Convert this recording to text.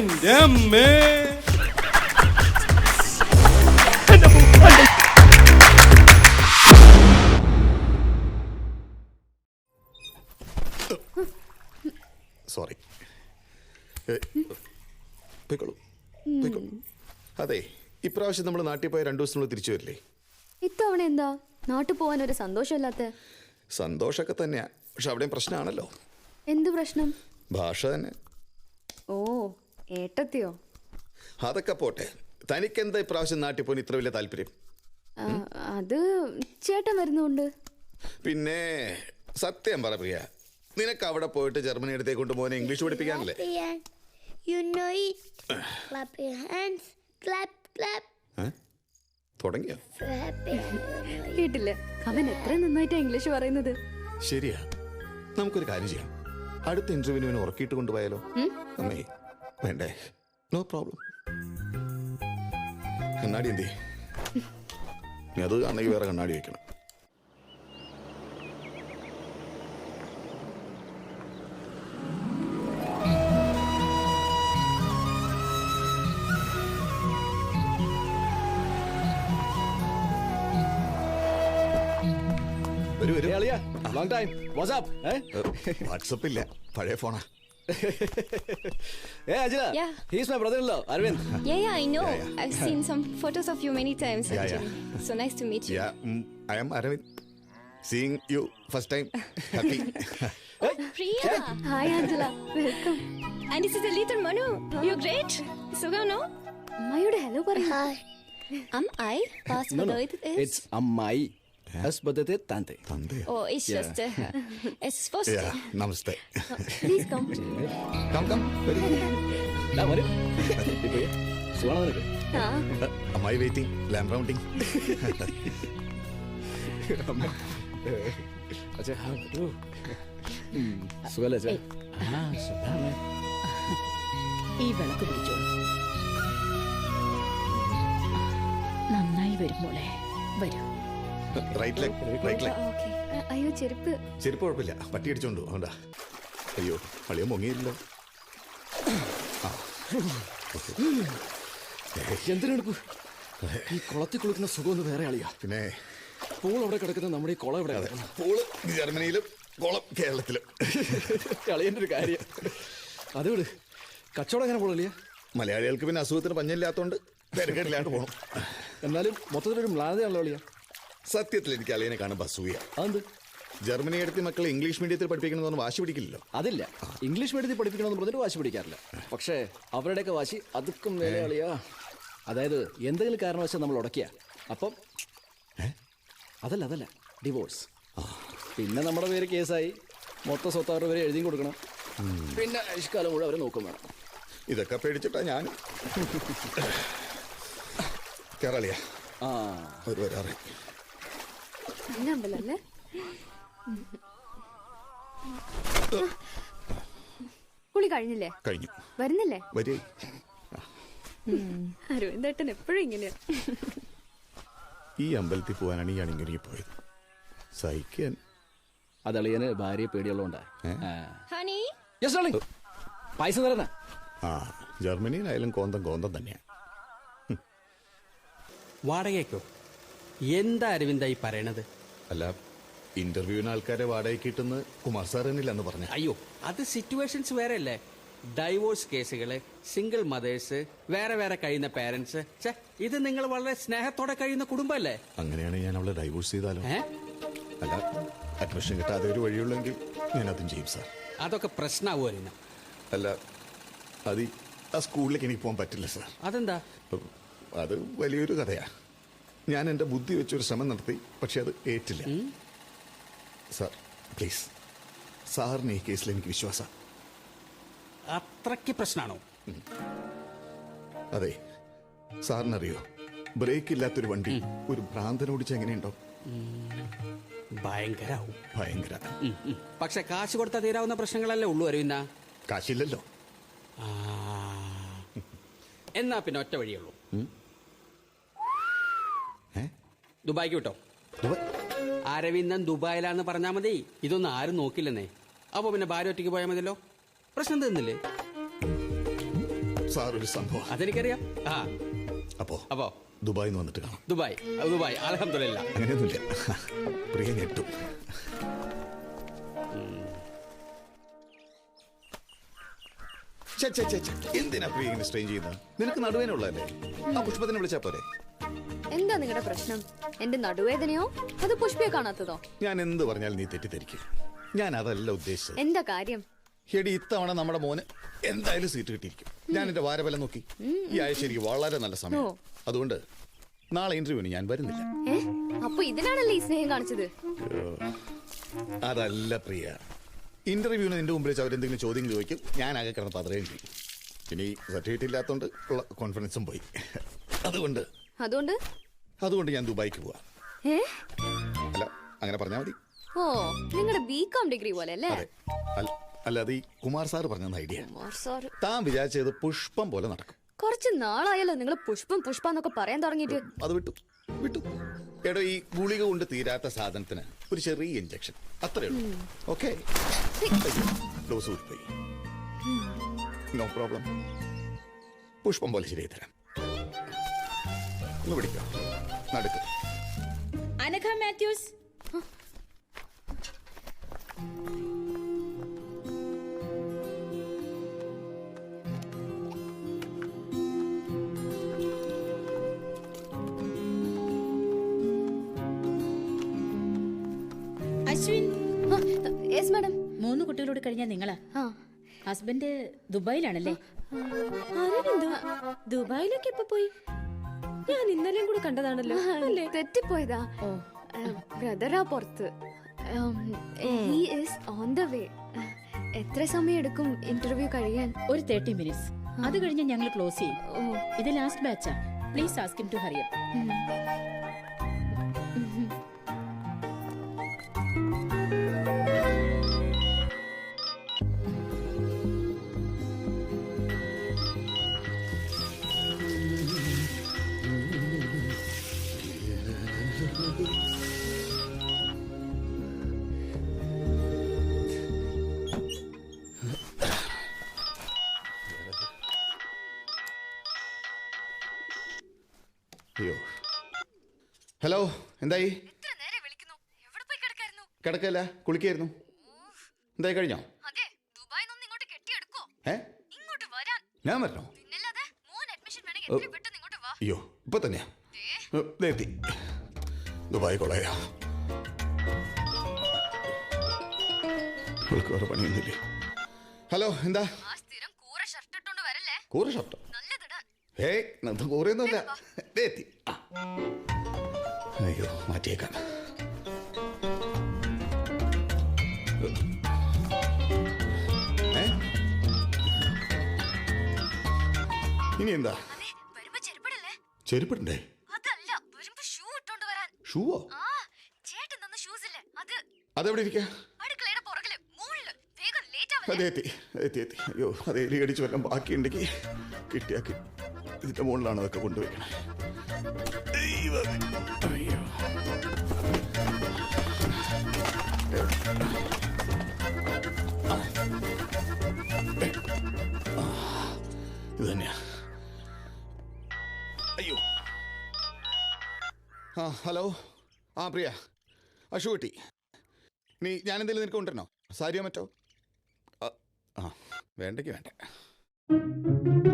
എന്റെ അമ്മേ സോറി പോയിക്കോളൂ. പോയിക്കോളൂ. അതെ ഇപ്രാവശ്യം നമ്മൾ നാട്ടിൽ പോയ രണ്ടു ദിവസത്തിനുള്ളിൽ തിരിച്ചു വരില്ലേ? ഇത്തവണ എന്താ? നാട്ടിൽ പോകാൻ ഒരു സന്തോഷമില്ലാത്ത? സന്തോഷമൊക്കെ തന്നെയാ. പക്ഷെ അവിടെയും പ്രശ്നമാണല്ലോ. എന്ത് പ്രശ്നം? ഭാഷ തന്നെ. ഓ ഏട്ടത്തിയോ? അതൊക്കെ പോട്ടെ. തനിക്കെന്താ ഇപ്രാവശ്യം നാട്ടിൽ പോയി ഇത്ര വലിയ താല്പര്യം? ആ, അത് ചേട്ടൻ വരുന്നുണ്ട്. പിന്നെ സത്യം പറ പ്രിയ. നിനക്ക് അവിടെ പോയിട്ട് ജർമ്മനി അടുത്തേക്ക് മോനെ ഇംഗ്ലീഷ് പഠിപ്പിക്കാനല്ലേ? Clap your it You know it. clap your hands. Clap, clap. ഏ? തുടങ്ങിയോ? Clap your hands. കേട്ടില്ലേ. അവൻ എത്ര നന്നായിട്ടാ ഇംഗ്ലീഷ് പറയുന്നത്. ശരിയാ. നമുക്കൊരു കാര്യം ചെയ്യാം. അടുത്ത ഇന്റർവ്യൂവിന് ഉറക്കിയിട്ട് കൊണ്ടുപോയാലോ? അമ്മേ വേണ്ടേ? നോ പ്രോബ്ലം കണ്ണാടി എന്തി നീ അത് കാണണമെങ്കിൽ വേറെ കണ്ണാടി വെക്കണം. വാട്സപ്പ് ഇല്ല പഴയ ഫോണാ. ഏ Ajila Yeah. He's my brother in law Aravind Yeah, yeah, I know. Yeah, yeah. I've seen some photos of you many times, Yeah, actually. So nice to meet you. Yeah I am Aravind seeing you first time happy Oh, Priya! Hi Angela welcome and this is a little Manu. You're great. Suga, no? അമ്മയോട് hello പറയും Hi. Am I? Past no no Badoit is? It's അമ്മായി ബദത്തെ താന്തെ തന്തയോ Oh, it's Yeah. just. Uh, it's supposed യാ to. നമസ്തേ please come come come വരൂ ദാ വരൂ ഇപ്പൊ സുഖാണോ നിനക്ക് ആ അമ്മായി വെയിറ്റിംഗ് ലാം റൗണ്ടിങ് അച്ഛാ വരൂ ഉം, സുഖല്ലേ അച്ഛാ ആ സുഖാണ് ഈ വിളക്ക് പിടിച്ചോളൂ നന്നായി വരും മോളെ. വരൂ. Right leg right leg Okay. അയ്യോ ചെരുപ്പ്. ചെരുപ്പ് കുഴപ്പമില്ല. പട്ടി അടിച്ചോണ്ടു അതുകൊണ്ടാ. അയ്യോ അളിയോ മുങ്ങിയില്ലല്ലോ. എന്തിനെടുക്കൂ ഈ കുളത്തിൽ കുളിക്കുന്ന സുഖം ഒന്ന് വേറെ അളിയാ പിന്നെ? പൂൾ അവിടെ കിടക്കുന്ന നമ്മുടെ ഈ കുളം ഇവിടെ അതെ. കിടക്കുന്നു. പൂൾ ജർമ്മനിയിലും കുളം കേരളത്തിലും. കളിയന്റെ ഒരു കാര്യം. അത് വിട്. കച്ചവടം എങ്ങനെ പോളില്ല മലയാളികൾക്ക് പിന്നെ അസുഖത്തിന് പഞ്ഞില്ലാത്തോണ്ട് തിരക്കേടില്ലാണ്ട് പോകണം എന്നാലും മൊത്തത്തിലൊരു മ്ലാനതയാണല്ലോ അളിയ. സത്യത്തിൽ എനിക്ക് അളിയനെ കാണുമ്പോൾ അസൂയ അത് ജർമ്മനി എടുത്ത് മക്കളെ ഇംഗ്ലീഷ് മീഡിയത്തിൽ പഠിപ്പിക്കണമെന്ന് വാശി പിടിക്കില്ലല്ലോ. അതില്ല. ഇംഗ്ലീഷ് മീഡിയത്തിൽ പഠിപ്പിക്കണമെന്ന് പറഞ്ഞിട്ട് വാശി പിടിക്കാറില്ല. പക്ഷേ അവരുടെയൊക്കെ വാശി അതുക്കും മേലെ അതായത് എന്തെങ്കിലും കാരണവശാൽ നമ്മൾ ഉടക്കിയ. അപ്പം അതല്ല അതല്ല. ഡിവോഴ്സ് പിന്നെ നമ്മുടെ പേര് കേസായി. മൊത്തം സ്വത്ത് അവരുടെ പേര് എഴുതി കൊടുക്കണം. പിന്നെ ആയുഷ്കാലം കൂടെ അവരെ നോക്കും വേണം. ഇതൊക്കെ പേടിച്ചിട്ടാ ഞാൻ. കേരളിയ ആ. ഒരു വരാറ്. നല്ല അമ്പലല്ലേ കുളി കഴിഞ്ഞില്ലേ? കഴിഞ്ഞു. വരുന്നില്ലേ? വരി. അരവിന്ദേട്ടൻ എപ്പോഴും ഇങ്ങനെയാ ഈ അമ്പലത്തിൽ പോകാനാണ് ഈ അണിങ്ങൊരുങ്ങി പോയത്. സഹിക്കാൻ. അത് അളിയന് ഭാര്യയെ പേടിയുള്ളതുകൊണ്ടാ. ഹണി? Yes darling. പൈസ തരുന്ന. ആ ജർമ്മനിയിലായാലും കോന്തം കോന്തം തന്നെയാ. വാടകയ്ക്കോ? എന്താ അരവിന്ദായി പറയണത്? അല്ല ഇന്റർവ്യൂവിന് ആൾക്കാരെ വാടകയ്ക്ക് കിട്ടുന്ന കുമാർ സാറിനില്ലെന്ന് പറഞ്ഞു. അയ്യോ അത് സിറ്റുവേഷൻസ് വേറെ അല്ലേ ഡൈവോഴ്സ് കേസുകൾ സിംഗിൾ മദേഴ്സ് വേറെ വേറെ കഴിയുന്ന പേരൻസ് ഇത് നിങ്ങൾ വളരെ സ്നേഹത്തോടെ കഴിയുന്ന കുടുംബമല്ലേ അങ്ങനെയാണ് ഞാൻ അവളെ ഡൈവോഴ്സ് ചെയ്താലോ? അല്ല അഡ്മിഷൻ കിട്ടാതെ ഒരു വഴിയുള്ളെങ്കിൽ ഞാൻ അതും ചെയ്യും സാർ അതൊക്കെ പ്രശ്നമാവുമല്ലോ അല്ല അത് ആ സ്കൂളിലേക്ക് എനിക്ക് പോകാൻ പറ്റില്ല സാർ അതെന്താ? അത് വലിയൊരു കഥയാ. ഞാൻ എന്റെ ബുദ്ധി വെച്ചൊരു ശ്രമം നടത്തി പക്ഷെ അത് ഏറ്റില്ല. Sir please. സാറിന് ഈ കേസിൽ എനിക്ക് വിശ്വാസം. അത്രയ്ക്ക് പ്രശ്നമാണോ അതെ. സാറിനറിയോ ബ്രേക്ക് ഇല്ലാത്തൊരു വണ്ടി ഒരു ഭ്രാന്തനോടിച്ച് എങ്ങനെയുണ്ടോ ഭയങ്കരാവും. ഭയങ്കര. പക്ഷെ കാശ് കൊടുത്താൽ തീരാവുന്ന പ്രശ്നങ്ങളല്ലേ ഉള്ളൂ അറിയുന്ന കാശില്ലല്ലോ. എന്നാ പിന്നെ ഒറ്റ വഴിയുള്ളൂ ദുബായിക്ക് വിട്ടോ? അരവിന്ദൻ ദുബായിലാന്ന് പറഞ്ഞാൽ മതി. ഇതൊന്നും ആരും നോക്കില്ലെന്നേ. അപ്പൊ പിന്നെ ഭാര്യ ഒറ്റയ്ക്ക് പോയാൽ മതിയല്ലോ? പ്രശ്നം തന്നില്ലേ? സാർ ഒരു സംഭവം. അതെനിക്കറിയാം. ആ. അപ്പോ അപ്പോ. ദുബായിൽ നിന്ന് വന്നിട്ട് കാണാം. ദുബായ്. ദുബായ്. അലഹമില്ല അങ്ങനെയൊന്നുമില്ല. പ്രിയ ഞെട്ടും. എന്തിനാ പ്രിയ ഇങ്ങനെ സ്ട്രെയിൻ ചെയ്യുന്നത്? നിനക്ക് നടുവേനുള്ളതല്ലേ ആ പുഷ്പത്തിനെ വിളിച്ചാ പോരെ. നിങ്ങളുടെ പ്രശ്നം? എന്റെ നടുവേദനയോ? അത് പുഷ്പിയെ കാണാത്തതോ? ഞാൻ എന്ത് പറഞ്ഞാൽ നീ തെറ്റിദ്ധരിക്കും. ഞാൻ അതല്ല ഉദ്ദേശിച്ചത്. എന്താ കാര്യം? എടി ഇത്തവണ നമ്മുടെ മോന് എന്തായാലും സീറ്റ് കിട്ടിയിരിക്കും. ഞാൻ എന്റെ വാരബലം നോക്കി. ഈ ആഴ്ച എനിക്ക് വളരെ നല്ല സമയം. അതുകൊണ്ട് നാളെ ഇന്റർവ്യൂവിന് ഞാൻ വരുന്നില്ല. ഏ? അപ്പൊ ഇതിനാണല്ലേ ഈ സ്നേഹം കാണിച്ചത്? അതല്ല പ്രിയ. ഇന്റർവ്യൂവിന് നിന്റെ മുമ്പിൽ വെച്ച് അവരെന്തെങ്കിലും ചോദ്യം ചോദിക്കും ഞാൻ ആകെ കിടന്ന് പതറുകയും ചെയ്യും. ഇനി സർട്ടിഫിക്കറ്റ് ഇല്ലാത്തതുകൊണ്ട് ഉള്ള കോൺഫിഡൻസും പോയി. അതുകൊണ്ട് അതുകൊണ്ട്? അതുകൊണ്ട് ഞാൻ ദുബായിക്ക് പോവാ. ഏ? അല്ല അങ്ങനെ പറഞ്ഞാ മതി. ഓ നിങ്ങളുടെ ബി കോം ഡിഗ്രി പോലെ അല്ലേ? അതെ. അല്ല- അല്ലാതെ ഈ കുമാർ സാർ പറഞ്ഞ ഐഡിയ. താൻ വിചാരിച്ചത് പുഷ്പം പോലെ നടക്കും. കുറച്ച് നാളായല്ലോ നിങ്ങൾ പുഷ്പം പുഷ്പ എന്നൊക്കെ പറയാൻ തുടങ്ങിയിട്ട്. അത് വിട്ടു. വിട്ടു. എടോ ഈ ഗുളിക കൊണ്ട് തീരാത്ത സാധനത്തിന് ഒരു ചെറിയ ഇഞ്ചക്ഷൻ അത്രേ ഉള്ളൂ. ഓക്കെ. ഡോസ് നോ പ്രോബ്ലം പുഷ്പം പോലെ ശരിയായി തരാം. ഒന്ന് പിടിക്കാം? നടുക്ക്. അനഘ മാത്യൂസ്. അശ്വിൻ. Yes madam. മൂന്ന് കുട്ടികളോട് കഴിഞ്ഞാൽ നിങ്ങളാ? ഹസ്ബൻഡ് ദുബായിലാണല്ലേ? ദുബായിലേക്ക് എപ്പോ പോയി. ഞാൻ ഇന്നലെയും കൂടെ കണ്ടതാണല്ലോ അല്ലേ? തെറ്റിപ്പോയതാ. ബ്രദറാ പുറത്ത്. He is on the way എത്ര സമയം എടുക്കും ഇന്റർവ്യൂ കഴിയാൻ? ഒരു തേർട്ടി മിനിറ്റ്സ് അത് കഴിഞ്ഞ് ഞങ്ങൾ ക്ലോസ് ചെയ്യും. ഇത് last ബാച്ചാ please ask him to hurry him അയ്യോ. ഹലോ എന്തായി? കിടക്കല്ല കുളിക്കായിരുന്നു. എന്തായി കഴിഞ്ഞോ? ഏ? ഞാൻ വരണോ? അയ്യോ ഇപ്പൊ തന്നെയാ? എത്തി. ദുബായ് കൊളയാ പണിയൊന്നുമില്ലേ? ഹലോ എന്താ? കൂറ ഷർട്ട് ഇട്ടോണ്ട് വരല്ലേ കൂറ ഷർട്ട് നല്ലതിടാൻ ഏയ് നമുക്ക് കൂറയൊന്നുമില്ല. ദേ എത്തി. ആ. അയ്യോ മാറ്റിയേക്കാം. ഏ? ഇനി എന്താ? അതെ വരുമ്പോ ചെരുപ്പിടല്ലേ? ചെരുപ്പിടണ്ടേ? അതല്ല വരുമ്പോ ഷൂ ഇട്ടോണ്ട് വരാൻ. ഷൂവോ? ആ ചേട്ടൻ തന്ന ഷൂസ് ഇല്ലേ അത് അതെവിടെ ഇരിക്കാ? അടുക്കളയുടെ പുറകിൽ മുകളിൽ വേഗം ലേറ്റ് ആവല്ലേ? അതെ എത്തി. എത്തി എത്തി. അയ്യോ അതേ എലി അടിച്ച് വല്ലതും ബാക്കിയുണ്ടെങ്കിൽ കിട്ടിയാക്കി ഇതിന്റെ മുകളിലാണ് അതൊക്കെ കൊണ്ടുവയ്ക്കണേ. അയ്യോ. ഇത് തന്നെയാ. അയ്യോ. ആ ഹലോ. ആ പ്രിയ. അശു കുട്ടി. നീ ഞാനെന്തെങ്കിലും നിനക്ക് കൊണ്ടുവരണോ? സാരിയോ മറ്റോ? ആ, ആ വേണ്ടെങ്കിൽ വേണ്ട.